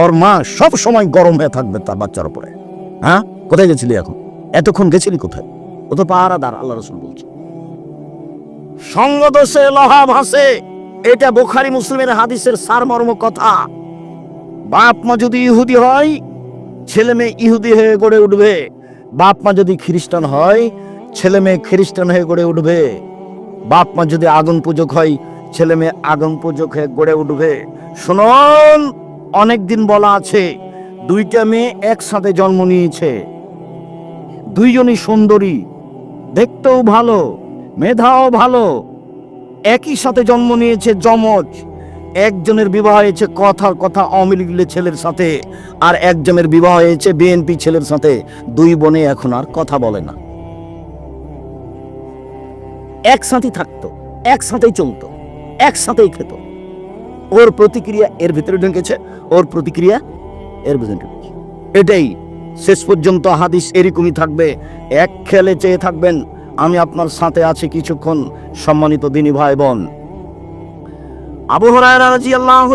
ওর মা সব সময় গরম হয়ে থাকবে তার বাচ্চার উপরে। হ্যাঁ? কোথায় গেছিলি এখন? এতক্ষণ গেছিলি কোথায়? ও তো পাহারাদার আল্লাহ রসুল বলছে। সঙ্গদোষে লহা ভাসে, এটা বোখারি মুসলিমের হাদিসের সারমর্ম কথা। বাপ মা যদি ইহুদি হয়, ছেলে মেয়ে ইহুদি হয়ে গড়ে উঠবে। বাপ মা যদি খ্রিস্টান হয়, ছেলে মেয়ে খ্রিস্টান হয়ে গড়ে উঠবে। বাপ মা যদি আগুন পূজক হয়, ছেলে মেয়ে আগুন পূজক হয়ে গড়ে উঠবে। শুনুন অনেক দিন বলা আছে, দুইটা মেয়ে একসাথে জন্ম নিয়েছে। দুইজনই সুন্দরী, দেখতেও ভালো, মেধাও ভালো। একই সাথে জন্ম নিয়েছে যমজ, একজনের বিবাহ হয়েছে কথার কথা আওয়ামী লীগের ছেলের সাথে, আর একজনের বিবাহ হয়েছে বিএনপি ছেলের সাথে। দুই বোনে এখন আর কথা বলে না। একসাথেই থাকতো, একসাথেই চলতো, একসাথেই খেত। ওর প্রতিক্রিয়া এর ভিতরে ঢুকেছে, ওর প্রতিক্রিয়া এর ভিতরে ঢুকেছে। এটাই শেষ পর্যন্ত হাদিস এরকমই থাকবে, এক খেলে চেয়ে থাকবেন, আমি আপনার সাথে আছি কিছুক্ষণ, সম্মানিত দিনী ভাই বোন আবু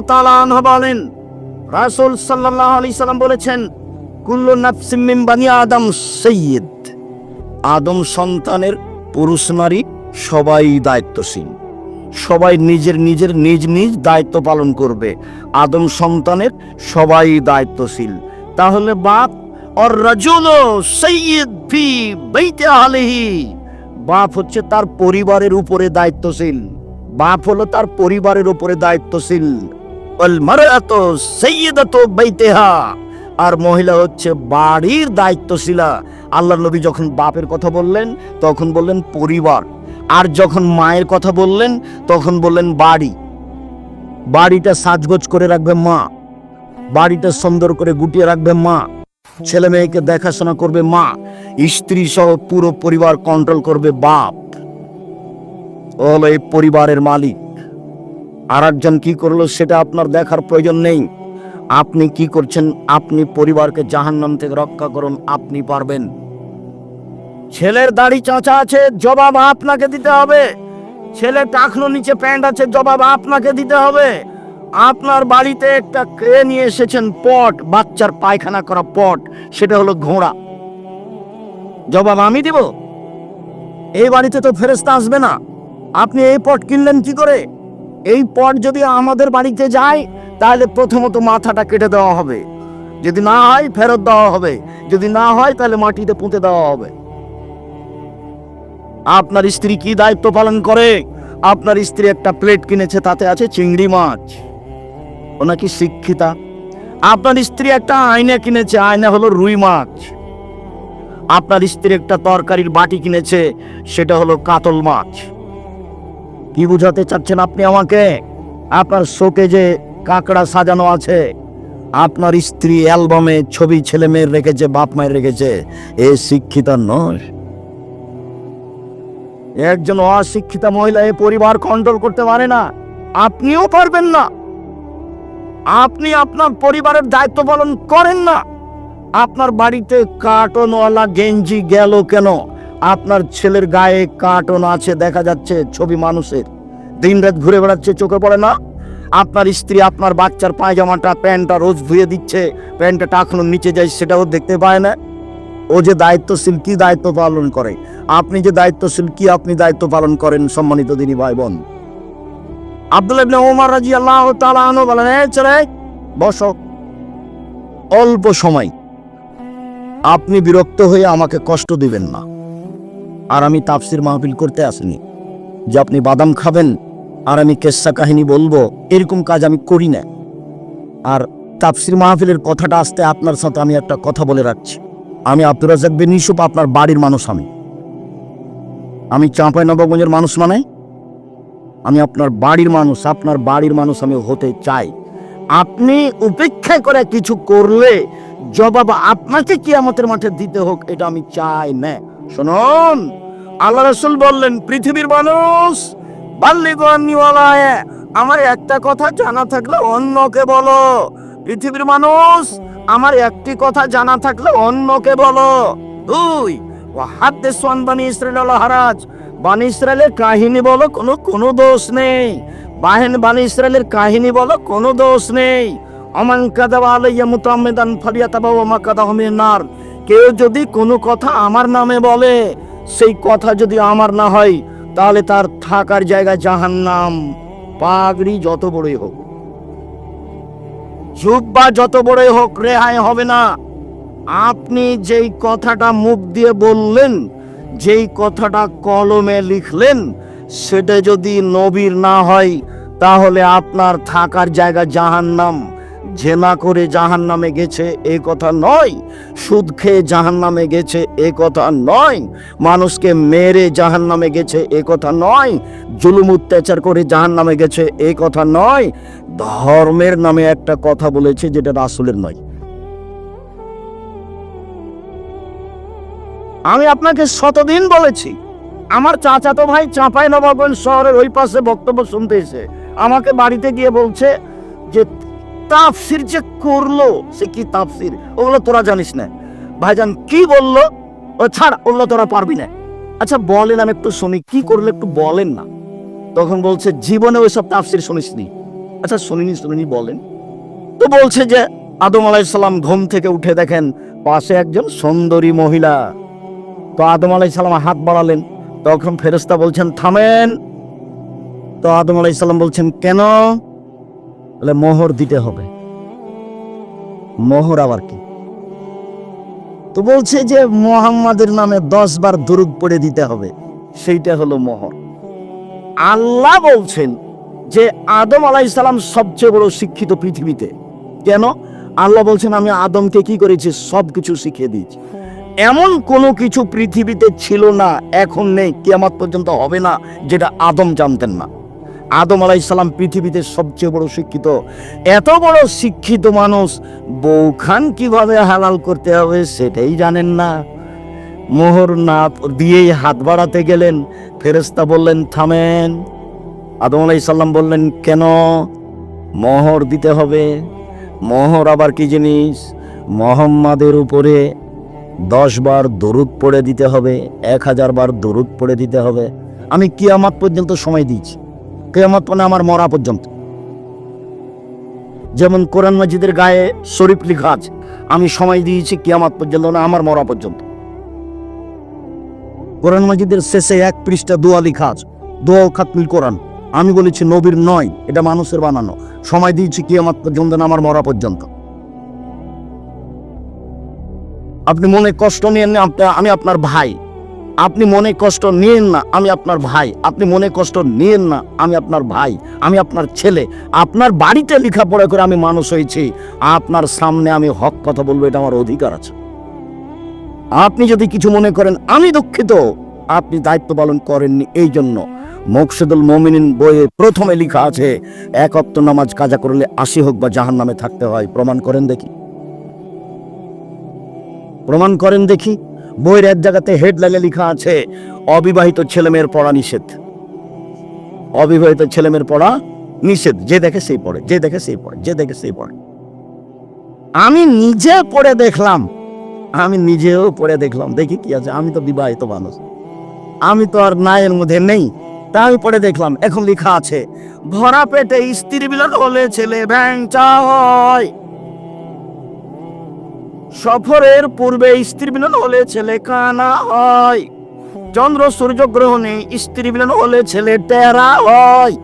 তাআলা আনহু বলেন, রাসূল সাল্লাল্লাহু আলাইহি সাল্লাম বলেছেন, কুল্লু নাফসিম মিন বানি আদম সাইয়্যিদ। আদম সন্তানের পুরুষ নারী সবাই দায়িত্বশীল। সবাই নিজের নিজের নিজ নিজ দায়িত্ব পালন করবে। আদম সন্তানের সবাই দায়িত্বশীল। তাহলে বাপ আর রাজুল সৈয়দ ফি বাইতে আলিহি বাপ হচ্ছে তার পরিবারের উপরে দায়িত্বশীল। বাপ হলো তার পরিবারের উপরে দায়িত্বশীল। আর মহিলা হচ্ছে বাড়ির দায়িত্বশীলা। আল্লাহ নবী যখন বাপের কথা বললেন, তখন বললেন পরিবার। আর যখন মায়ের কথা বললেন, তখন বললেন, বাড়ি। বাড়িটা সাজগোজ করে রাখবে মা। বাড়িটা সুন্দর করে গুটিয়ে রাখবে মা। ছেলে মেয়েকে দেখাশোনা করবে মা। স্ত্রী সহ পুরো পরিবার কন্ট্রোল করবে বাপ। হলো এই পরিবারের মালিক। আর একজন কি করল সেটা আপনার দেখার প্রয়োজন নেই। আপনি কি করছেন, আপনি পরিবারকে জাহান্নাম থেকে রক্ষা করুন, আপনি পারবেন। ছেলের দাড়ি চাঁচা আছে, জবাব আপনাকে দিতে হবে। ছেলের টাকনো নিচে প্যান্ট আছে, জবাব আপনাকে দিতে হবে। আপনার বাড়িতে একটা কে নিয়ে এসেছেন পট, বাচ্চার পায়খানা করা পট, সেটা হলো ঘোড়া। জবাব আমি দিব? এই বাড়িতে তো ফেরেস্তা আসবে না। আপনি এই পট কিনলেন কি করে? এই পট যদি আমাদের বাড়িতে যায়, তাহলে প্রথমত মাথাটা কেটে দেওয়া হবে। যদি না হয়, ফেরত দেওয়া হবে। যদি না হয়, তাহলে মাটিতে পুঁতে দেওয়া হবে। আপনার স্ত্রী কি দায়িত্ব পালন করে? আপনার স্ত্রী একটা প্লেট কিনেছে, তাতে আছে চিংড়ি মাছ। ও নাকি শিক্ষিতা। আপনার স্ত্রী একটা আয়না কিনেছে, আয়না হলো রুই মাছ। আপনার স্ত্রী একটা তরকারির বাটি কিনেছে, সেটা হলো কাতল মাছ। কি বুঝাতে চাচ্ছেন আপনি আমাকে? আপনার শোকে যে কাঁকড়া সাজানো আছে, আপনার স্ত্রী অ্যালবামে ছবি ছেলে মেয়ের রেখেছে, বাপ মায়ের রেখেছে, এ শিক্ষিতা নয়। একজন অশিক্ষিতা মহিলা এ পরিবার কন্ট্রোল করতে পারে না। আপনিও পারবেন না। আপনি আপনার পরিবারের দায়িত্ব পালন করেন না। আপনার বাড়িতে কার্টনওয়ালা গেঞ্জি গেল কেন? আপনার ছেলের গায়ে কার্টন আছে, দেখা যাচ্ছে ছবি মানুষের। দিনরাত ঘুরে বেড়াচ্ছে, চোখে পড়ে না। আপনার স্ত্রী আপনার বাচ্চার পায়জামাটা, প্যান্টটা রোজ ধুয়ে দিচ্ছে, প্যান্টটা টাকনোর নিচে যায়, সেটাও দেখতে পায় না। ও যে দায়িত্বশীল, কি দায়িত্ব পালন করে? আপনি যে দায়িত্বশীল, কি আপনি দায়িত্ব পালন করেন সম্মানিত দিনী ভাই বোন আব্দুল ইবনে ওমর তাআলা আনহু বলেন বসো। অল্প সময়। আপনি বিরক্ত হয়ে আমাকে কষ্ট দিবেন না। আর আমি তাফসির মাহফিল করতে আসিনি। যে আপনি বাদাম খাবেন, আর আমি কেসা কাহিনী বলব, এরকম কাজ আমি করি না। আর তাফসির মাহফিলের কথাটা আসতে আপনার সাথে আমি একটা কথা বলে রাখছি। আমি আব্দুর রাজাক বিন ইউসুফ, আপনার বাড়ির মানুষ আমি। আমি চাঁপাই নবাবগঞ্জের মানুষ মানে? আমি আপনার বাড়ির মানুষ, আপনার বাড়ির মানুষ আমি হতে চাই। আপনি উপেক্ষা করে কিছু করলে জবাব আপনাকে কি আমাদের মাঠে দিতে হোক, এটা আমি চাই না। শুনুন, আল্লাহ রসুল বললেন, পৃথিবীর মানুষ আমার একটা কথা জানা থাকলে অন্যকে বলো। পৃথিবীর মানুষ, আমার একটি কথা জানা থাকলে অন্যকে বলো। দুই হারাজ। কাহিনী বলো, কোনো কোনো দোষ নেই। বাহেন বানি ইসরায়েলের কাহিনী বলো, কোনো দোষ নেই। কেউ যদি কোনো কথা আমার নামে বলে, সেই কথা যদি আমার না হয়, তাহলে তার থাকার জায়গা জাহান্নাম। পাগড়ি যত বড়ই হোক। জুব্বা যত বড়ই হোক, রেহাই হবে না। আপনি যেই কথাটা মুখ দিয়ে বললেন, যেই কথাটা কলমে লিখলেন, সেটা যদি নবীর না হয়, তাহলে আপনার থাকার জায়গা জাহান্নাম। জেনা করে জাহান নামে গেছে এ কথা নয়, সুদ খেয়ে জাহান নামে গেছে এ কথা নয়, মানুষকে মেরে জাহান নামে গেছে এ কথা নয়, জুলুম অত্যাচার করে জাহান নামে গেছে এ কথা নয়। ধর্মের নামে একটা কথা বলেছে, যেটা রাসুলের নয়। আমি আপনাকে শতদিন বলেছি, আমার চাচাতো ভাই চাঁপাই নবাবগঞ্জ শহরের ওই পাশে বক্তব্য শুনতে এসে আমাকে বাড়িতে গিয়ে বলছে যে তাফসির যে করল, সে কি তাফসির ওগুলো তোরা জানিস না। ভাইজান কি বলল? ও ছাড়, ওগুলো তোরা পারবি না। আচ্ছা বলেন, আমি একটু শুনি, কি করলে একটু বলেন না? তখন বলছে, জীবনে ওইসব তাফসির শুনিসনি। আচ্ছা শুনিনি শুনিনি, বলেন। তো বলছে যে, আদম আলাইসাল্লাম ঘুম থেকে উঠে দেখেন, পাশে একজন সুন্দরী মহিলা। তো আদম আলাইসাল্লাম হাত বাড়ালেন। তখন ফেরেস্তা বলছেন, থামেন। তো আদম আলাইসাল্লাম বলছেন, কেন? বলে, মোহর দিতে হবে। মোহর আবার কি? তো বলছে যে, মোহাম্মদের নামে দশ বার দুরুদ পড়ে দিতে হবে। সেইটা হলো মোহর। আল্লাহ বলছেন যে, আদম আলাইসাল্লাম সবচেয়ে বড় শিক্ষিত পৃথিবীতে। কেন? আল্লাহ বলছেন, আমি আদমকে কি করেছি? সব কিছু শিখিয়ে দিয়েছি। এমন কোনো কিছু পৃথিবীতে ছিল না, এখন নেই, কিয়ামত পর্যন্ত হবে না, যেটা আদম জানতেন না। আদম আলাইসাল্লাম পৃথিবীতে সবচেয়ে বড় শিক্ষিত। এত বড় শিক্ষিত মানুষ বৌখান কীভাবে হালাল করতে হবে সেটাই জানেন না। মোহর না দিয়েই হাত বাড়াতে গেলেন ফেরেস্তা বললেন, থামেন। আদম আলাইসাল্লাম বললেন, কেন? মোহর দিতে হবে। মোহর আবার কি জিনিস? মোহাম্মাদের উপরে দশ বার দরুদ পড়ে দিতে হবে, এক হাজার বার দরুদ পড়ে দিতে হবে। আমি কিয়ামাত পর্যন্ত সময় দিয়েছি। কিয়ামত মানে আমার মরা পর্যন্ত। যেমন কোরআন মাজিদের গায়ে শরীফ লিখা আছে, আমি সময় দিয়েছি কিয়ামাত পর্যন্ত না, আমার মরা পর্যন্ত। কোরআন মাজিদের শেষে এক পৃষ্ঠা দোয়া লিখা আছে, দোয়া খাতমিল কোরআন। আমি বলেছি, নবীর নয়, এটা মানুষের বানানো। সময় দিয়েছি কিয়ামাত পর্যন্ত না, আমার মরা পর্যন্ত। আপনি মনে কষ্ট নিয়েন না আমি আপনার ভাই। আপনি মনে কষ্ট নিয়েন না, আমি আপনার ভাই। আপনি মনে কষ্ট নিয়েন না, আমি আপনার ভাই। আমি আপনার ছেলে। আপনার বাড়িতে লেখাপড়া করে আমি মানুষ হয়েছি। আপনার সামনে আমি হক কথা বলব, এটা আমার অধিকার আছে। আপনি যদি কিছু মনে করেন, আমি দুঃখিত। আপনি দায়িত্ব পালন করেননি, এই জন্য। মকসুদুল মমিনিন বইয়ে প্রথমে লেখা আছে, এক অক্ত নামাজ কাজা করলে আশি হোক বা জাহান নামে থাকতে হয়। প্রমাণ করেন দেখি। প্রমাণ করেন দেখি। বইয়ের এক জায়গাতে হেডলাইনে লেখা আছে, অবিবাহিত ছেলেমেয়ের পড়া নিষেধ। অবিবাহিত ছেলেমেয়ের পড়া নিষেধ। যে দেখে সেই পড়ে, যে দেখে সেই পড়ে, যে দেখে সেই পড়ে। আমি নিজে পড়ে দেখলাম। আমি নিজেও পড়ে দেখলাম। দেখি কি আছে। আমি তো বিবাহিত মানুষ। আমি তো আর নায়ের মধ্যে নেই। তা আমি পড়ে দেখলাম। এখন লেখা আছে ভরা পেটে স্ত্রী মিলন হলে ছেলে ব্যাংচা হয়। সফরের পূর্বে স্ত্রী মিলন হলে ছেলে কানা হয়। চন্দ্র সূর্য গ্রহণে স্ত্রী মিলন হলে ছেলে টেরা হয়।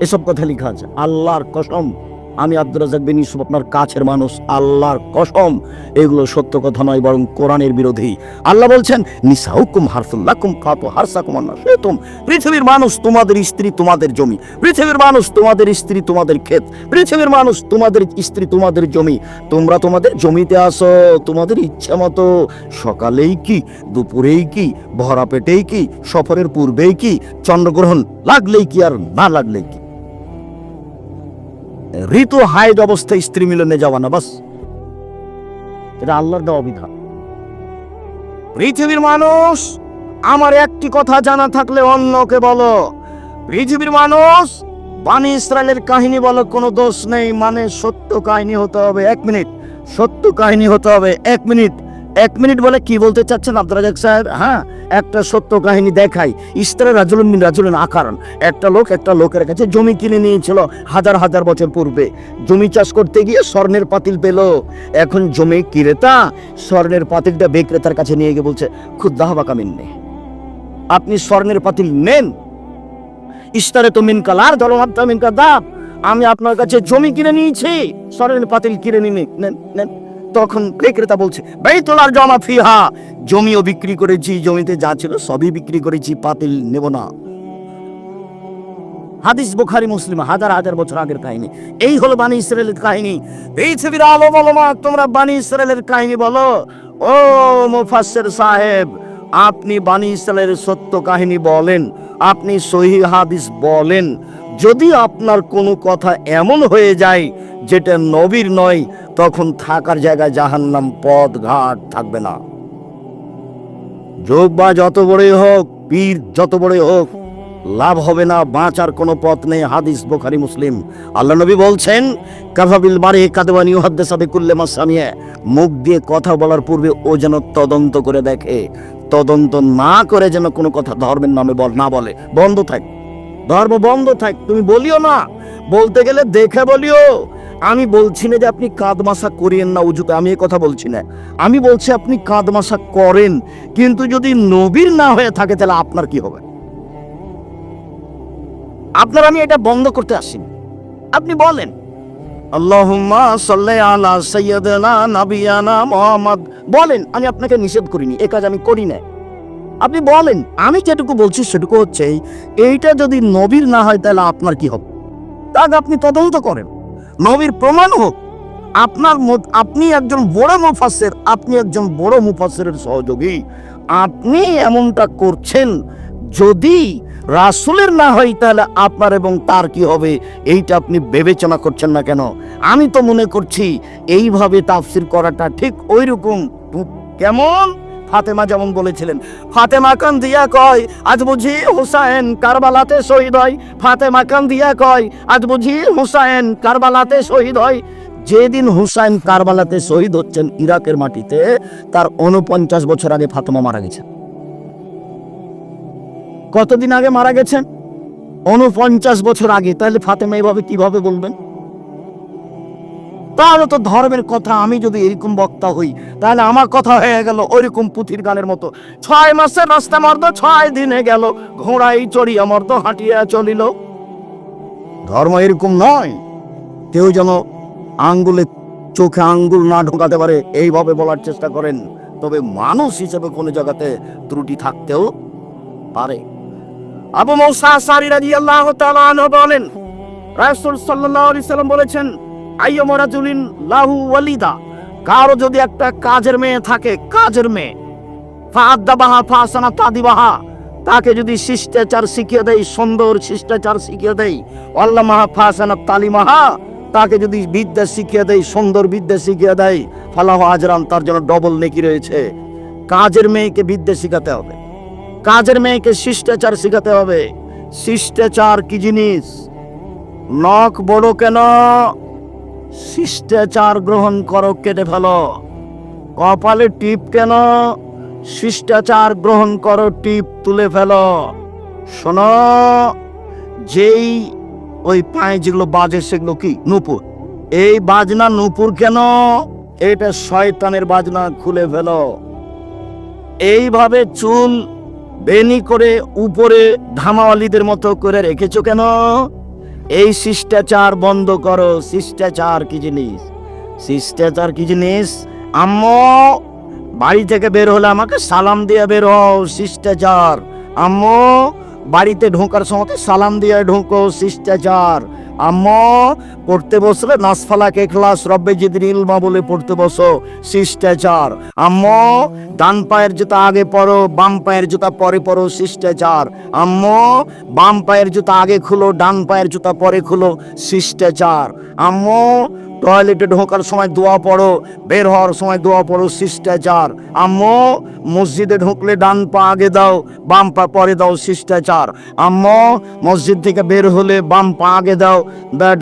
এসব কথা লিখা আছে। আল্লাহর কসম। আমি আব্দুল রাজাক বিন ইউসুফ আপনার কাছের মানুষ, আল্লাহর কসম। এগুলো সত্য কথা নয়, বরং কোরআনের বিরোধী। আল্লাহ বলছেন, নিসাউকুম হারসুল্লাকুম কাতু হারসাকুম আন্নাসুতুম পৃথিবীর মানুষ তোমাদের স্ত্রী, তোমাদের জমি। পৃথিবীর মানুষ তোমাদের স্ত্রী, তোমাদের ক্ষেত। পৃথিবীর মানুষ তোমাদের স্ত্রী, তোমাদের জমি। তোমরা তোমাদের জমিতে আসো তোমাদের ইচ্ছা মতো। সকালেই কি, দুপুরেই কি, ভরা পেটেই কি, সফরের পূর্বেই কি, চন্দ্রগ্রহণ লাগলেই কি আর না লাগলেই কি? ঋতু হাইড অবস্থায় স্ত্রী মিলনে যাওয়া না, বাস। এটা আল্লাহর দেওয়া বিধান। পৃথিবীর মানুষ, আমার একটি কথা জানা থাকলে অন্যকে বলো। পৃথিবীর মানুষ, বানি ইসরায়েলের কাহিনী বলো, কোনো দোষ নেই মানে সত্য কাহিনী হতে হবে এক মিনিট। সত্য কাহিনী হতে হবে এক মিনিট। এক মিনিট বলে কি বলতে চাচ্ছেন আব্দুল সাহেব? হ্যাঁ একটা সত্য কাহিনী দেখাই। ইস্তারা রাজুলুন মিন রাজুলুন আকারণ একটা লোক একটা লোকের কাছে জমি কিনে নিয়েছিল হাজার হাজার বছর পূর্বে। জমি চাষ করতে গিয়ে স্বর্ণের পাতিল পেল। এখন জমি ক্রেতা স্বর্ণের পাতিলটা বিক্রেতার কাছে নিয়ে গিয়ে বলছে খুদ্দাহ বা কামিন নেই আপনি স্বর্ণের পাতিল নেন। ইস্তারে তো মিন কালার দলমাত্রা মিন কাদাব আমি আপনার কাছে জমি কিনে নিয়েছি। স্বর্ণের পাতিল কিনে নিয়ে নেন নেন তখন বিক্রেতা বলছে বেতলার জমা ফিহা। জমিও বিক্রি করেছি, জমিতে যা ছিল সবই বিক্রি করেছি, পাতিল নেব না। হাদিস বোখারি, মুসলিম, হাজার হাজার বছর আগের কাহিনী। এই হলো বানি ইসরায়েলের কাহিনী। ছবির আলো বলো মা, তোমরা বানি ইসরায়েলের কাহিনী বলো। ও মুফাসসির সাহেব, আপনি বানি ইসরায়েলের সত্য কাহিনী বলেন, আপনি সহি হাদিস বলেন। যদি আপনার কোনো কথা এমন হয়ে যায়, যেটা নবীর নয় তখন থাকার জায়গায় জাহান্নাম পথ ঘাট থাকবে না। যোগ বা যত বড়ই হোক, পীর যত বড়ই হোক, লাভ হবে না, বাঁচার কোনো পথ নেই, হাদিস বোখারি, মুসলিম। আল্লাহ নবী বলছেন কাফাবিল বারে কাদবানি হাদ্দেসাবে কুল্লে মাসামিয়া মুখ দিয়ে কথা বলার পূর্বে ও যেন তদন্ত করে দেখে। তদন্ত না করে যেন কোনো কথা ধর্মের নামে বল না বলে। বন্ধ থাক। ধর্ম বন্ধ থাক। তুমি বলিও না। বলতে গেলে দেখে বলিও। আমি বলছি না যে আপনি কাদমাসা করিয়েন না উজুতে আমি এ কথা বলছি না। আমি বলছি আপনি কাদমাসা করেন, কিন্তু যদি নবীর না হয়ে থাকে, তাহলে আপনার কি হবে? আপনার আমি এটা বন্ধ করতে আসিনি। আপনি বলেন। আল্লাহুম্মা সাল্লি আলা সাইয়্যিদিনা নাবিয়ানা মুহাম্মদ। বলেন, আমি আপনাকে নিষেধ করিনি, এ কাজ আমি করি না আপনি বলেন, আমি যেটুকু বলছি সেটুকু হচ্ছে এইটা যদি নবীর না হয়, তাহলে আপনার কি হবে? তাকে আপনি তদন্ত করেন। নবীর প্রমাণ হোক, আপনার আপনি একজন বড় মুফাসসির, আপনি একজন বড় মুফাসসিরের সহযোগী। আপনি এমনটা করছেন যদি রাসুলের না হয় তাহলে আপনার এবং তার কি হবে? এইটা আপনি বিবেচনা করছেন না কেন? আমি তো মনে করছি, এইভাবে তাফসির করাটা ঠিক ওই রকম কেমন? ফাতেমা যেমন বলেছিলেন। ফাতেমা কান দিয়া কয়, আজ বুঝি হুসাইন কারবালাতে শহীদ হয়। ফাতেমা কান দিয়া কয়, আজ বুঝি হুসাইন কারবালাতে শহীদ হয়। যেদিন হুসাইন কারবালাতে শহীদ হচ্ছেন ইরাকের মাটিতে, তার উনপঞ্চাশ বছর আগে ফাতেমা মারা গেছেন। কতদিন আগে মারা গেছেন? উনপঞ্চাশ বছর আগে। তাহলে ফাতেমা এইভাবে কীভাবে বলবেন? তাহলে তো ধর্মের কথা আমি যদি এরকম বক্তা হই, তাহলে আমার কথা হয়ে গেল ওইরকম পুঁথির গানের মতো। ছয় মাসের রাস্তা মর্দ, ছয় দিনে গেল, ঘোড়াই চড়িয়া মর্দ হাঁটিয়া চলিল। ধর্ম এরকম নয়। কেউ যেন আঙ্গুলে চোখে আঙ্গুল না ঢোকাতে পারে, এইভাবে বলার চেষ্টা করেন। তবে মানুষ হিসেবে কোনো জায়গাতে ত্রুটি থাকতেও পারে। আবু মৌসা সারি তাআলা আনহু বলেন, রাসূল আলাইহি সাল্লাম বলেছেন আইয়ুম রাজুলিন লাহু ওয়ালিদা, কারও যদি একটা কাজের মেয়ে থাকে, কাজের মেয়ে। ফাআদ্দাবাহা ফাসানা তাদিবাহা তাকে যদি শিষ্টাচার শিখিয়ে দেয় সুন্দর শিষ্টাচার শিখিয়ে দেয় আল্লামাহা ফাসানা তালিমাহা তাকে যদি বিদ্যা শিখিয়ে দেয় সুন্দর বিদ্যা শিখিয়ে দেয় ফালাহ আজরান, তার জন্য ডবল নেকি রয়েছে। কাজের মেয়েকে বিদ্যা শিখাতে হবে। কাজের মেয়েকে শিষ্টাচার শিখাতে হবে। শিষ্টাচার কি জিনিস? নখ বড় কেন? শিষ্টাচার গ্রহণ করো, কেটে ফেলো। কপালে টিপ কেন? শিষ্টাচার গ্রহণ করো, টিপ তুলে ফেলো। শোনো, যেই ওই পায়ে যেগুলো বাজে সেগুলো কি? নুপুর। এই বাজনা নুপুর কেন? এটা শয়তানের বাজনা, খুলে ফেলো। এইভাবে চুল বেনি করে উপরে ধামাওয়ালিদের মতো করে রেখেছো কেন? এই শিষ্টাচার বন্ধ করো। শিষ্টাচার কি জিনিস? শিষ্টাচার কি জিনিস? আম্ম, বাড়ি থেকে বের হলে আমাকে সালাম দিয়ে বের হও, শিষ্টাচার। আম্ম, বাড়িতে ঢোকার সময় সালাম দিয়ে ঢোকো, শিষ্টাচার। আম্মু, পড়তে বসলে নাসফালাকে ক্লাস রব্বে জিদিন ইলমা বলে পড়তে বসো, শিষ্টাচার। আম্মু, ডান পায়ের জুতা আগে পরো, বাম পায়ের জুতা পরে পরো, শিষ্টাচার। আম্মু, বাম পায়ের জুতা আগে খুলো, ডান পায়ের জুতা পরে খুলো, শিষ্টাচার। আম্মু টয়লেটে ঢোকার সময় দোয়া পড়ো, বের হওয়ার সময় দোয়া পড়ো, শিষ্টাচার। আম্মু, মসজিদে ঢুকলে ডান পা আগে দাও, বাম পা পরে দাও, শিষ্টাচার। আম্মু, মসজিদ থেকে বের হলে বাম পা আগে দাও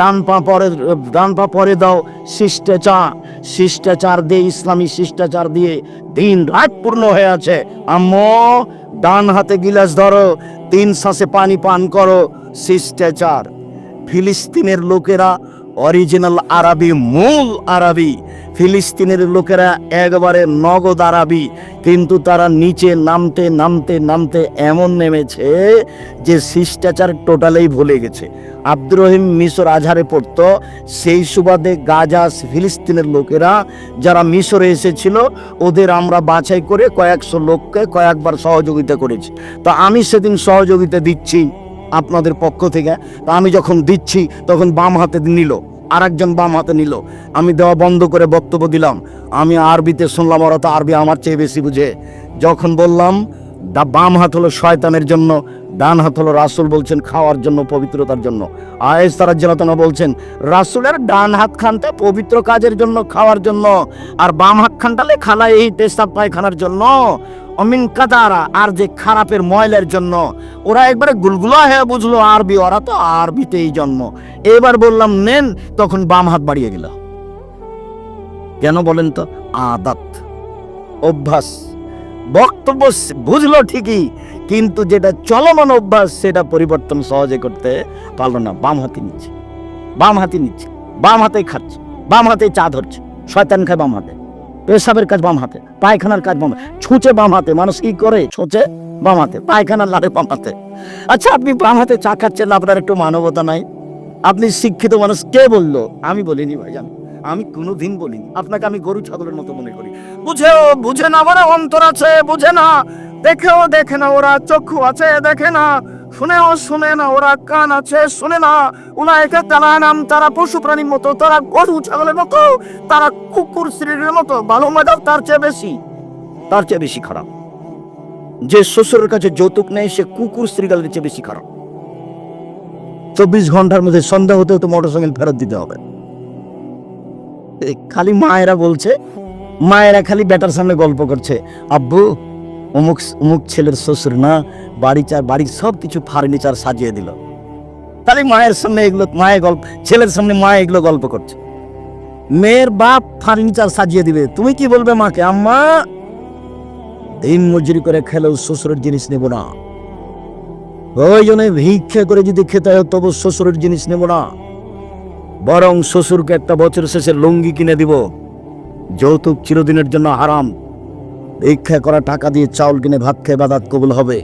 ডান পা পরে, ডান পা পরে দাও, শিষ্টাচার। শিষ্টাচার দিয়ে, ইসলামী শিষ্টাচার দিয়ে দিন রাত পূর্ণ হয়ে আছে। আম্মু, ডান হাতে গিলাস ধরো, তিন শ্বাসে পানি পান করো, শিষ্টাচার। ফিলিস্তিনের লোকেরা অরিজিনাল আরবি, মূল আরবি। ফিলিস্তিনের লোকেরা একবারে নগদ আরবি, কিন্তু তারা নিচে নামতে নামতে নামতে এমন নেমেছে যে শিষ্টাচার টোটালেই ভুলে গেছে। আব্দুর রহিম মিশর আজহারে পড়তো, সেই সুবাদে গাজা, ফিলিস্তিনের লোকেরা যারা মিশরে এসেছিল, ওদের আমরা বাছাই করে কয়েকশো লোককে কয়েকবার সহযোগিতা করেছি। তো আমি সেদিন সহযোগিতা দিচ্ছি। আপনাদের পক্ষ থেকে। তা আমি যখন দিচ্ছি, তখন বাম হাতে নিল। আর একজন বাম হাতে নিল। আমি দেওয়া বন্ধ করে বক্তব্য দিলাম। আমি আরবিতে শুনলাম, ওরা তো আরবি আমার চেয়ে বেশি বুঝে। যখন বললাম, দা, বাম হাত হলো শয়তানের জন্য, ডান হাত হলো রাসুল বলছেন, খাওয়ার জন্য, পবিত্রতার জন্য। আয়েস তারা জেলাতনা বলছেন, রাসুলের ডান হাত খানটা পবিত্র কাজের জন্য, খাওয়ার জন্য। আর বাম হাত খানটালে খালা এই পেশাব পায়খানার জন্য। অমিন কাদারা আর যে খারাপের ময়লের জন্য, ওরা একবারে গুলগুলা হয়ে বুঝলো আরবি, ওরা তো আরবিতেই জন্ম। এবার বললাম, নেন। তখন বাম হাত বাড়িয়ে গেল। কেন বলেন তো? আদাত, অভ্যাস। বক্তব্য বুঝলো ঠিকই, কিন্তু যেটা চলমান অভ্যাস, সেটা পরিবর্তন সহজে করতে পারল না। বাম হাতে নিচ্ছে। বাম হাতে নিচ্ছে। বাম হাতেই খাচ্ছে। বাম হাতেই চা ধরছে। শয়তান খায় বাম হাতে। পেশাবের কাজ বাম হাতে, পায়খানার কাজ বাম ছুঁচে বাম হাতে, মানুষ কি করে? ছুঁচে বাম হাতে, পায়খানার লাড়ে বাম হাতে। আচ্ছা আপনি বাম হাতে চা খাচ্ছেন, আপনার একটু মানবতা নাই। আপনি শিক্ষিত মানুষ, কে বলল? আমি বলিনি, ভাইজান। আমি কোনোদিন বলিনি। আপনাকে আমি গরু ছাগলের মতো মনে করি। বুঝেও, বুঝে না মানে অন্তর আছে, বুঝে না। দেখেও দেখে না, ওরা চক্ষু আছে, দেখে না। শুনেও শুনে না, ওরা কান আছে, শুনে না। উনায়কে তারা নাম, তারা পশু প্রাণীর মতো, তারা গরু, ছাগলের মতো, তারা কুকুর শ্রীর মতো, ভালো মজাব তার চেয়ে বেশি, তার চেয়ে বেশি খারাপ। যে শ্বশুরের কাছে যৌতুক নেই, সে কুকুর শ্রীগালের চেয়ে বেশি খারাপ। চব্বিশ ঘণ্টার মধ্যে সন্ধ্যা হতে হতে মোটরসাইকেল ফেরত দিতে হবে। খালি মায়েরা বলছে, মায়েরা খালি বেটার সামনে গল্প করছে। আব্বু অমুক অমুক ছেলের শ্বশুর না, বাড়ি চার বাড়ির সব কিছু ফার্নিচার সাজিয়ে দিল। তাহলে মায়ের সামনে এগুলো, মায়ের গল্প, ছেলের সামনে মা এগুলো গল্প করছে। মেয়ের বাপ ফার্নিচার সাজিয়ে দিবে, তুমি কি বলবে মাকে? আম্মা, দিন মজুরি করে খেলেও শ্বশুরের জিনিস নেব না। ওই জন্য ভিক্ষা করে যদি খেতে হয়, তবু শ্বশুরের জিনিস নেব না। বরং শ্বশুরকে একটা বছর শেষে লুঙ্গি কিনে দিব। যৌতুক চিরদিনের জন্য হারাম। ভিক্ষা করা টাকা দিয়ে চাউল কিনে ভাত খেয়ে বাদাত কবুল হবে।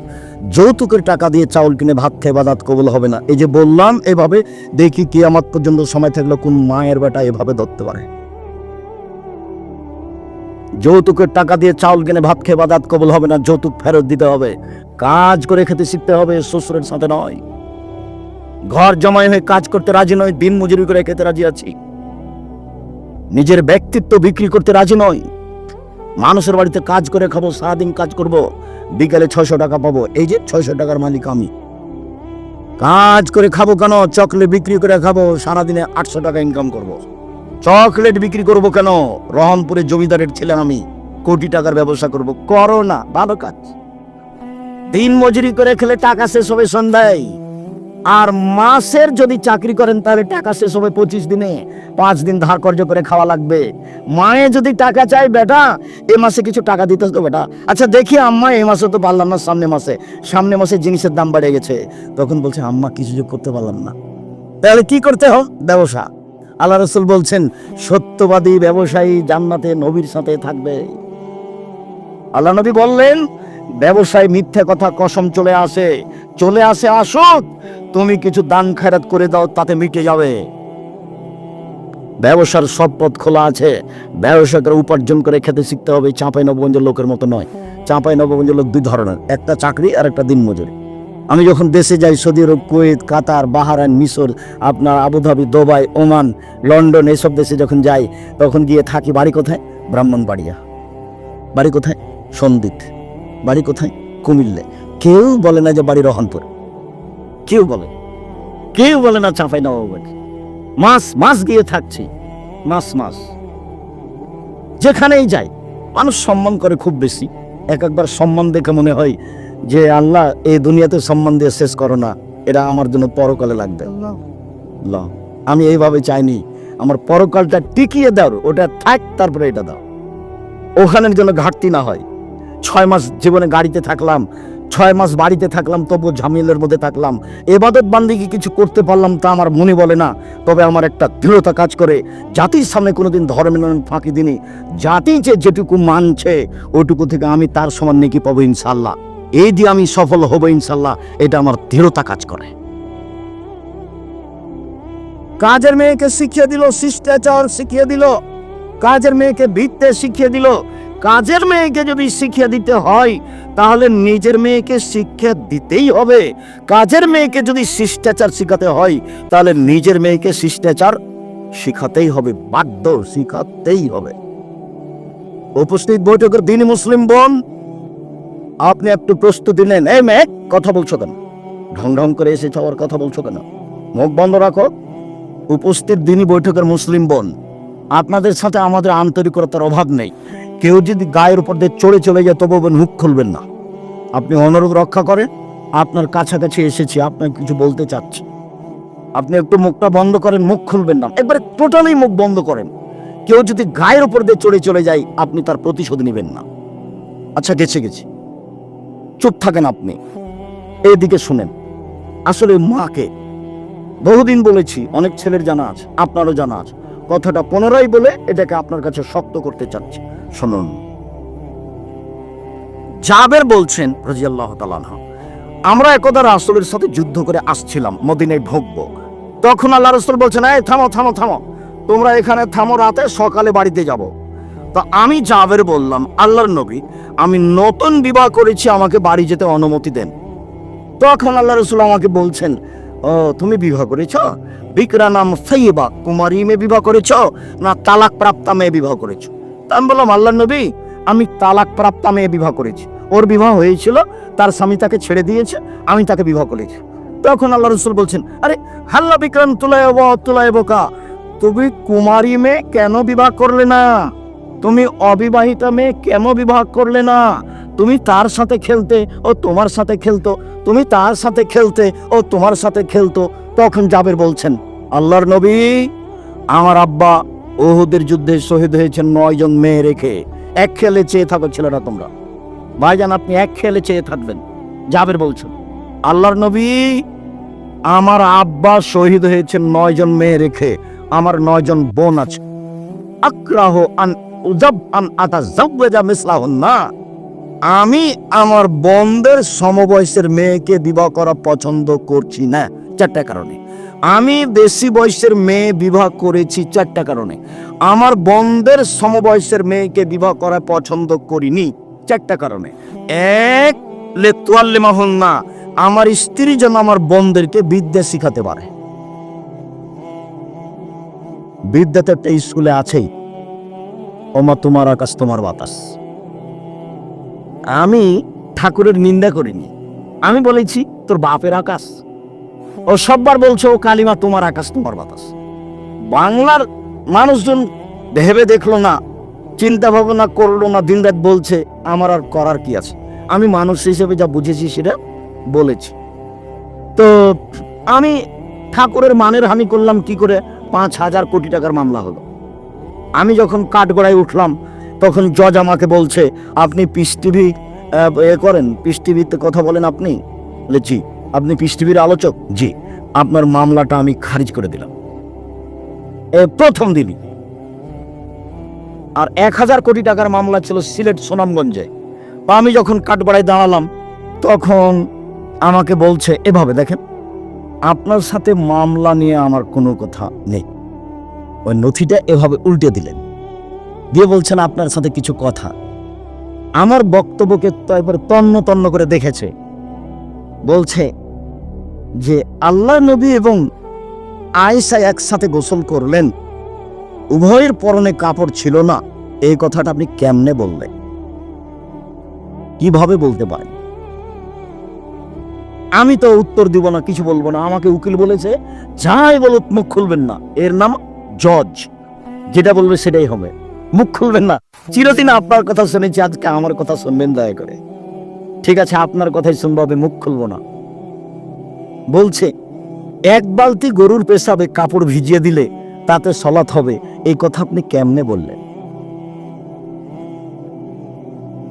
যৌতুকের টাকা দিয়ে চাউল কিনে ভাত খেয়ে বাদাত কবুল হবে না। এই যে বললাম এভাবে, দেখি কি আমার পর্যন্ত সময় থাকলে কোন মায়ের বেটা এভাবে ধরতে পারে। যৌতুকের টাকা দিয়ে চাউল কিনে ভাত খেয়ে বাদাত কবুল হবে না, যৌতুক ফেরত দিতে হবে। কাজ করে খেতে শিখতে হবে, শ্বশুরের সাথে নয়। ঘর জমায় হয়ে কাজ করতে রাজি নয়, দিন মজুরি করে খেতে রাজি আছি। নিজের ব্যক্তিত্ব বিক্রি করতে রাজি নয়। মানুষের বাড়িতে কাজ করে খাব, সারাদিন কাজ করব, বিকালে ছয়শো টাকা পাবো, এই যে ছয়শো টাকার মালিক আমি। কাজ করে খাব কেন? চকলেট বিক্রি করে খাব, সারাদিনে আটশো টাকা ইনকাম করব। চকলেট বিক্রি করব কেন? রহনপুরে জমিদারের ছিলেন আমি, কোটি টাকার ব্যবসা করব। করো না, ভালো কাজ। দিন মজুরি করে খেলে টাকা শেষ হবে সন্ধ্যায়। আর মাসের যদি চাকরি করেন, তাহলে টাকা শেষ হবে পঁচিশ দিনে। পাঁচ দিন ধার কর্য করে খাওয়া লাগবে। মায়ে যদি টাকা চাই বেটা, এ মাসে কিছু টাকা দিতে তো বেটা। আচ্ছা দেখি আম্মা এই মাসে তো পারলাম না, সামনে মাসে। সামনে মাসে জিনিসের দাম বেড়ে গেছে। তখন বলছে, আম্মা, কিছু করতে পারলাম না। তাহলে কি করতে হোক ব্যবসা। আল্লাহ রসুল বলছেন, সত্যবাদী ব্যবসায়ী জান্নাতে, নবীর সাথে থাকবে। আল্লাহ নবী বললেন ব্যবসায় মিথ্যে কথা কসম চলে আসে। চলে আসে আসুক, তুমি কিছু দান খায়রাত করে দাও, তাতে মিটে যাবে। ব্যবসার সব পথ খোলা আছে। ব্যবসা করে উপার্জন করে খেতে শিখতে হবে চাঁপাই নবগঞ্জের লোকের মতো নয়। চাঁপাই নবগঞ্জের লোক দুই ধরনের, একটা চাকরি আর একটা দিন মজুরি আমি যখন দেশে যাই, সৌদি আরব, কুয়েত, কাতার বাহারান মিশর, আপনার আবুধাবি দুবাই, ওমান, লন্ডন এইসব দেশে যখন যাই, তখন গিয়ে থাকি বাড়ি কোথায়? ব্রাহ্মণবাড়িয়া। বাড়ি কোথায়? সন্দিত বাড়ি কোথায়? কুমিল্লে। কেউ বলে না যে বাড়ি রহনপুর। কেউ বলে। কেউ বলে না চাঁপাই নবাবগঞ্জ। মাস মাস গিয়ে থাকছি। মাস মাস। যেখানেই যাই, মানুষ সম্মান করে খুব বেশি। এক একবার সম্মান দেখে মনে হয় যে আল্লাহ এই দুনিয়াতে সম্মান দিয়ে শেষ করো না। এটা আমার জন্য পরকালে লাগবে। আল্লাহ আমি এইভাবে চাইনি। আমার পরকালটা টিকিয়ে দাও, ওটা থাক, তারপরে এটা দাও। ওখানের জন্য ঘাটতি না হয়। ছয় মাস জীবনে গাড়িতে থাকলাম, ছয় মাস বাড়িতে থাকলাম তবু ঝামেলের মধ্যে থাকলাম। এবাদত বান্দিকে কিছু করতে পারলাম তা আমার মনে বলে না, তবে আমার একটা দৃঢ়তা কাজ করে, জাতির সামনে কোনোদিন ধর্মের ফাঁকি দিনি। জাতি যে যেটুকু মানছে ওইটুকু থেকে আমি তার সমান নেকি পাবো ইনশাল্লাহ এই দিয়ে আমি সফল হব ইনশাল্লাহ এটা আমার দৃঢ়তা কাজ করে। কাজের মেয়েকে শিখিয়ে দিল, শিষ্টাচার শিখিয়ে দিল। কাজের মেয়েকে ভিত্তে শিখিয়ে দিল। কাজের মেয়েকে যদি শিক্ষা দিতে হয়, তাহলে নিজের মেয়েকে শিক্ষা দিতেই হবে। কাজের মেয়েকে যদি শিষ্টাচার শিখাতে হয়, তাহলে নিজের মেয়েকে শিষ্টাচার শিখাতেই হবে, বাধ্য শিখাতেই হবে। উপস্থিত বৈঠকের দিন মুসলিম বোন, আপনি একটু প্রস্তুতি নেন। এই মেয়ে, কথা বলছো কেন? ঢং ঢং করে এসেছ আবার কথা বলছো কেন? মুখ বন্ধ রাখো। উপস্থিত দিনই বৈঠকের মুসলিম বোন। আপনাদের সাথে আমাদের আন্তরিকতার অভাব নেই। কেউ যদি গায়ের উপর দিয়ে চড়ে চলে যায় তবু মুখ খুলবেন না। আপনি অনুরোধ রক্ষা করেন, আপনার কাছাকাছি এসেছি আপনার কিছু বলতে চাচ্ছি। আপনি একটু মুখটা বন্ধ করেন, মুখ খুলবেন না। একবারে টোটালি মুখ বন্ধ করেন। কেউ যদি গায়ের উপর দিয়ে চড়ে চলে যায়, আপনি তার প্রতিশোধ নেবেন না। আচ্ছা গেছে গেছে। চুপ থাকেন আপনি। এইদিকে শুনেন। আসলে মাকে বহুদিন বলেছি, অনেক ছেলের জানা আছে, আপনারও জানা আছে। কথাটা পুনরায় বলে এটাকে আপনার কাছে শক্ত করতে চাচ্ছি। শুনুন। জাবের বলছেন রাজিয়াল্লাহ আমরা একদা রাসূলের সাথে যুদ্ধ করে আসছিলাম, মদিনায় ঢুকবো তখন আল্লাহ রসুল বলছেন, এই থামো থামো থামো। তোমরা এখানে থামো রাতে, সকালে বাড়িতে যাব। তো আমি জাবের বললাম, আল্লাহর নবী, আমি নতুন বিবাহ করেছি, আমাকে বাড়ি যেতে অনুমতি দেন। তখন আল্লাহ রসুল আমাকে বলছেন, ও, তুমি বিবাহ করেছ? বিকরা নাম সৈবা কুমারী মেয়ে বিবাহ করেছ না তালাক প্রাপ্তা মেয়ে বিবাহ করেছ? তা আমি বললাম, আল্লাহ নবী, আমি তালাক প্রাপ্তা মেয়ে বিবাহ করেছি। ওর বিবাহ হয়েছিল, তার স্বামী তাকে ছেড়ে দিয়েছে, আমি তাকে বিবাহ করেছি। তখন আল্লাহ রসুল বলছেন, আরে, হাল্লা বিক্রম তুলায় তুলায় বোকা তুমি কুমারী মেয়ে কেন বিবাহ করলে না? তুমি অবিবাহিতা মেয়ে কেন বিবাহ করলে না? তুমি তার সাথে খেলতে ও তোমার সাথে খেলতো, তুমি তার সাথে খেলতে ও তোমার সাথে খেলতো তখন জাবের বলছেন, আল্লাহর নবী, আমার আব্বা ওহুদের যুদ্ধে শহীদ হয়েছেন নয় জন মেয়ে রেখে। এক খেলে চেয়ে থাকো ছেলেরা তোমরা। ভাইজান, আপনি এক খেলে চেয়ে থাকবেন। জাবের বলছেন, আল্লাহর নবী, আমার আব্বা শহীদ হয়েছেন নয় জন মেয়ে রেখে। আমার নয় জন বোন আছে। আক্রাহ আন উজাব আন আতা মিসলাহুন না আমি আমার বন্ধের সমবয়সের মেয়েকে বিবাহ করা পছন্দ করছি না। চারটা কারণে। আমি বেশি বয়সের মেয়ে বিবাহ করেছি চারটা কারণে। আমার বন্ধের সমবয়সের মেয়েকে বিবাহ করা পছন্দ করিনি চারটা কারণে। এক লে তোয়াল্লে না, আমার স্ত্রী যেন আমার বন্ধেরকে বিদ্যা শিখাতে পারে। বিদ্যা তো একটা স্কুলে আছেই। ওমা, তোমার আকাশ, তোমার বাতাস। আমি ঠাকুরের নিন্দা করিনি। আমি বলেছি, তোর বাপের আকাশ। ও সববার বলছে, ও কালিমা, তোমার আকাশ, তোমার বাতাস। বাংলার মানুষজন ভেবে দেখল না, চিন্তা ভাবনা করল না, দিনরাত বলছে, আমার আর করার কি আছে? আমি মানুষ হিসেবে যা বুঝেছি, সেটা বলেছি। তো আমি ঠাকুরের মানের হানি করলাম, কি করে? পাঁচ হাজার কোটি টাকার মামলা হলো। আমি যখন কাঠগড়ায় উঠলাম, তখন জজ আমাকে বলছে, আপনি পিস টিভি এ করেন, পিস টিভিতে কথা বলেন আপনি? জি। আপনি টিভির আলোচক? জি। আপনার মামলাটা আমি খারিজ করে দিলাম। প্রথম দিনই। আর এক হাজার কোটি টাকার মামলা ছিল সিলেট সুনামগঞ্জে। আমি যখন কাঠগড়ায় দাঁড়ালাম, তখন আমাকে বলছে, এভাবে দেখেন, আপনার সাথে মামলা নিয়ে আমার কোনো কথা নেই। ওই নথিটা এভাবে উল্টে দিলেন। দিয়ে বলছেন, আপনার সাথে কিছু কথা। আমার বক্তব্যকে তো একবার তন্ন তন্ন করে দেখেছে। বলছে যে আল্লাহ নবী এবং আয়েশা একসাথে গোসল করলেন, উভয়ের পরনে কাপড় ছিল না। এই কথাটা আপনি কেমনে বললেন? কীভাবে বলতে পারেন? আমি তো উত্তর দিব না, কিছু বলব না। আমাকে উকিল বলেছে, যাই বলুক, মুখ খুলবেন না। এর নাম জজ। যেটা বলবে সেটাই হবে। মুখ খুলবেন না। চিরদিন আপনার কথা শুনেছি, আজকে আমার কথা শুনবেন, দয়া করে। ঠিক আছে, আপনার কথাই শুনব হবে মুখ খুলবো না। বলছে, এক বালতি গরুর পেশাবে কাপড় ভিজিয়ে দিলে তাতে সলাৎ হবে। এই কথা আপনি কেমনে বললেন?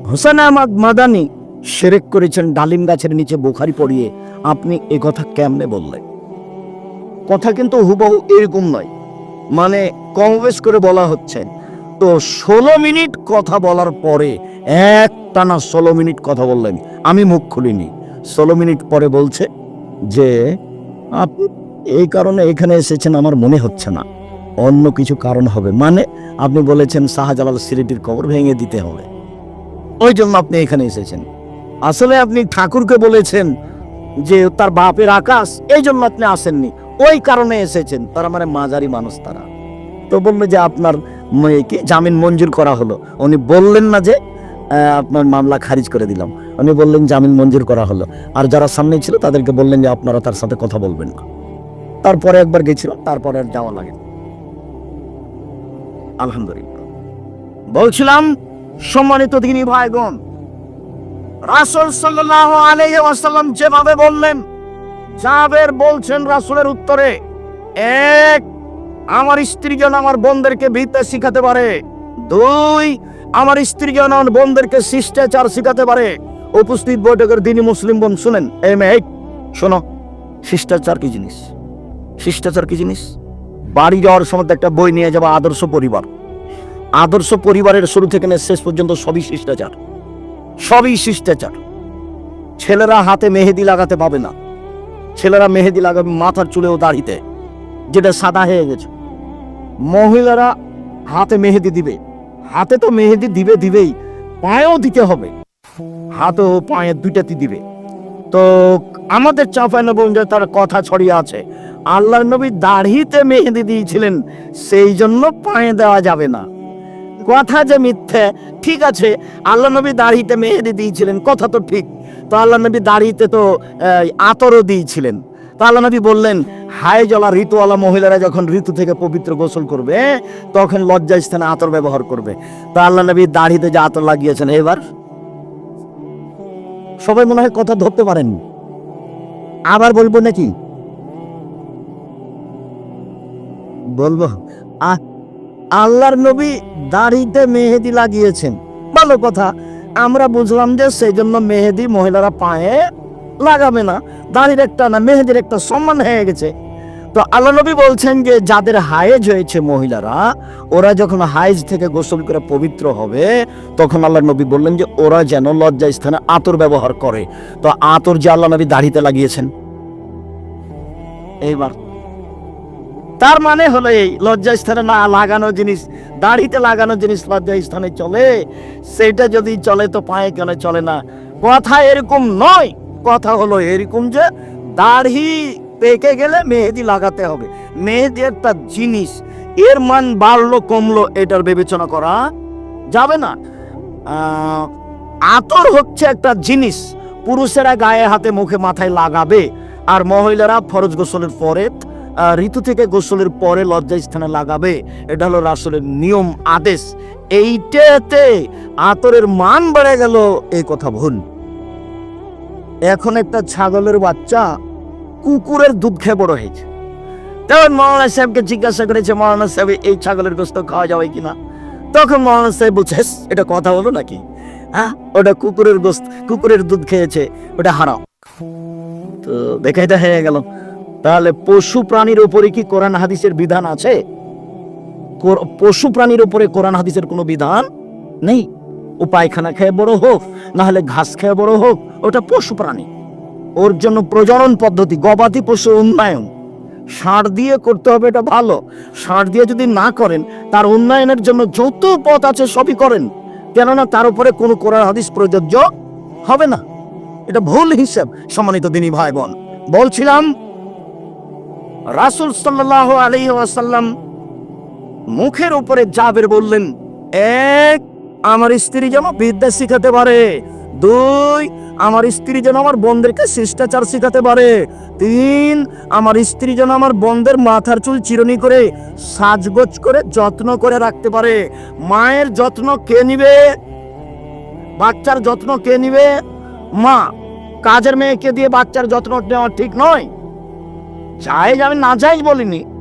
হোসেন আহমদ মাদানি সেরেক করেছেন ডালিম গাছের নিচে বোখারি পড়িয়ে। আপনি এ কথা কেমনে বললেন? কথা কিন্তু হুবহু এরকম নয়। মানে কম বেশ করে বলা হচ্ছে, তো ষোলো মিনিট কথা বলার পরে এক টানা ষোলো মিনিট কথা বললেন। আমি মুখ খুলিনি। ষোলো মিনিট পরে বলছে যে এই কারণে এখানে এসেছেন আমার মনে হচ্ছে না। অন্য কিছু কারণ হবে। মানে আপনি বলেছেন শাহজালাল সিরিটির কবর ভেঙে দিতে হবে। ওই জন্য আপনি এখানে এসেছেন। আসলে আপনি ঠাকুরকে বলেছেন যে তার বাপের আকাশ, এই জন্য আপনি আসেননি। ওই কারণে এসেছেন। তারা মানে মাঝারি মানুষ তারা। তো বলল যে আপনার মেয়েকে জামিন মঞ্জুর করা হলো। উনি বললেন না যে আপনার মামলা খারিজ করে দিলাম। উনি বললেন জামিন মঞ্জুর করা হলো। আর যারা সামনে ছিল তাদেরকে বললেন যে আপনারা তার সাথে কথা বলবেন না। তারপরে একবার গেছিলাম, তারপরে আর যাওয়া লাগে আলহামদুলিল্লাহ। বলছিলাম, সম্মানিত দিনী ভাইগণ, রাসূল আলাইহি ওয়াসাল্লাম যেভাবে বললেন জাবের বলছেন রাসূলের উত্তরে, এক, আমার স্ত্রী আমার বোনদেরকে বিদ্যা শিখাতে পারে। দুই আমার স্ত্রী যেন বোনদেরকে শিষ্টাচার শিখাতে পারে। উপস্থিত বৈঠকের দিনই মুসলিম বোন, শুনেন, এই মেয়ে শোনো, শিষ্টাচার কি জিনিস? শিষ্টাচার কি জিনিস? বাড়ি যাওয়ার সময় একটা বই নিয়ে যাব, আদর্শ পরিবার। আদর্শ পরিবারের শুরু থেকে শেষ পর্যন্ত সবই শিষ্টাচার। সবই শিষ্টাচার। ছেলেরা হাতে মেহেদি লাগাতে পাবে না। ছেলেরা মেহেদি লাগাবে মাথার চুলেও দাড়িতে, যেটা সাদা হয়ে গেছে। মহিলারা হাতে মেহেদি দিবে। হাতে তো মেহেদি দিবে দিবেই, পায়েও দিতে হবে। হাত ও পায়ে দুইটাতে দিবে। তো আমাদের চাঁপাই নবীর তার কথা ছড়িয়ে আছে। আল্লাহ নবী দাড়িতে মেহেদি দিয়েছিলেন, সেই জন্য পায়ে দেওয়া যাবে না। কথা যে মিথ্যে, ঠিক আছে, আল্লাহ নবী দাড়িতে মেহেদি দিয়েছিলেন, কথা তো ঠিক। তো আল্লাহ নবী দাড়িতে তো আতরও দিয়েছিলেন। তো আল্লাহ নবী বললেন, হায় জলা ঋতুওয়ালা মহিলারা যখন ঋতু থেকে পবিত্র গোসল করবে, তখন লজ্জা স্থানে আতর ব্যবহার করবে। তো আল্লাহ নবী দাড়িতে যে আতর লাগিয়েছেন, এবার সবাই মনে হয় কথা ধরতে পারেন। আবার বলব নাকি? বলব। আল্লাহর নবী দাড়িতে মেহেদি লাগিয়েছেন। ভালো কথা। আমরা বুঝলাম যে সেই জন্য মেহেদি মহিলারা পায়ে লাগাবে না, দাড়ির একটা না মেহেদির একটা সম্মান হয়ে গেছে। তো আল্লাহ নবী বলছেন যে, যাদের হায়েজ হয়েছে মহিলারা, ওরা যখন হায়েজ থেকে গোসল করে পবিত্র হবে, তখন আল্লাহ নবী বললেন যে, ওরা যেন লজ্জা স্থানে আতর ব্যবহার করে। তো আতর যে আল্লাহ নবী দাড়িতে লাগিয়েছেন। এইবার। তার মানে হলো এই, লজ্জা স্থানে না লাগানো জিনিস, দাড়িতে লাগানো জিনিস লজ্জা স্থানে চলে, সেটা যদি চলে তো পায়ে কেন চলে না? কথা এরকম নয়। কথা হলো এরকম যে দাড়ি পেকে গেলে মেহেদি লাগাতে হবে। মেহেদি একটা জিনিস। এর মান বাড়লো, কমলো, এটার বিবেচনা করা যাবে না। আতর হচ্ছে একটা জিনিস। পুরুষেরা গায়ে হাতে মুখে মাথায় লাগাবে আর মহিলারা ফরজ গোসলের পরে ঋতু থেকে গোসলের পরে লজ্জা স্থানে লাগাবে। এটা হলো রাসূলের নিয়ম, আদেশ। এইটাতে আতরের মান বেড়ে গেল, এই কথা ভুল এখন একটা ছাগলের বাচ্চা কুকুরের দুধ খেয়ে বড় হয়েছে। তখন মৌলানা সাহেবকে জিজ্ঞাসা করেছে, মৌলানা সাহেব, এই ছাগলের গোস্ত খাওয়া যাবে কিনা? তখন মৌলানা সাহেব বলছে এটা কথা হলো নাকি? হ্যাঁ ওটা কুকুরের গোস্ত, কুকুরের দুধ খেয়েছে, ওটা হারাম। তো দেখা এটা হয়ে গেল। তাহলে পশু প্রাণীর উপরে কি কোরআন হাদিসের বিধান আছে? পশু প্রাণীর উপরে কোরআন হাদিসের কোনো বিধান নেই? ও পায়খানা খেয়ে বড় হোক না হলে ঘাস খেয়ে বড় হোক, ওটা পশু প্রাণী। ওর জন্য প্রজনন পদ্ধতি, গবাদি পশু উন্নয়ন। সার দিয়ে করতে হবে এটা ভালো। সার দিয়ে যদি না করেন, তার উন্নয়নের জন্য যত পথ আছে, সবই করেন। কেননা তার উপরে কোনো কোরআন হাদিস প্রযোজ্য হবে না। এটা ভুল হিসেব, সম্মানিত দিনী ভাই বোন বলছিলাম, রাসূল সাল্লাহ আলী ওয়াসাল্লাম মুখের উপরে জাবের বললেন, এক আমার স্ত্রী যেন বিদ্যা শিখাতে পারে। দুই, আমার স্ত্রী যেন আমার বোনদেরকে শিষ্টাচার শিখাতে পারে। তিন, আমার স্ত্রী যেন আমার বোনদের মাথার চুল চিরনি করে সাজগোজ করে যত্ন করে রাখতে পারে। মায়ের যত্ন কে নিবে? বাচ্চার যত্ন কে নিবে? মা, কাজের মেয়েকে দিয়ে বাচ্চার যত্ন নেওয়া ঠিক নয়? চাই আমি না চাই বলিনি।